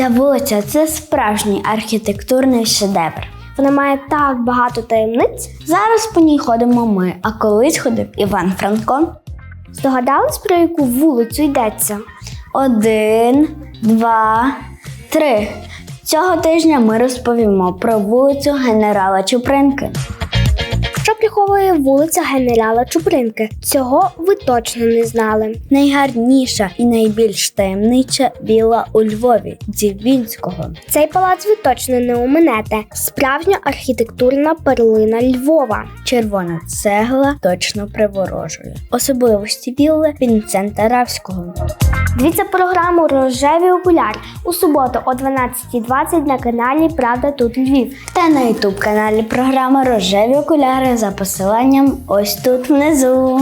Ця вулиця це справжній архітектурний шедевр. Вона має так багато таємниць. Зараз по ній ходимо ми, а колись ходив Іван Франко. Здогадались, про яку вулицю йдеться? Один, два, три. Цього тижня ми розповімо про вулицю генерала Чупринки. Що вулиця генерала Чупринки? Цього ви точно не знали. Найгарніша і найбільш таємнича віла у Львові Дівінського. Цей палац ви точно не уминете. Справжня архітектурна перлина Львова. Червона цегла точно приворожує. Особливості вілли Вінцента Равського. Дивіться програму Рожеві окуляри у суботу о 12.20 на каналі Правда тут Львів. Та на ютуб каналі програма Рожеві окуляри за посиланням ось тут внизу.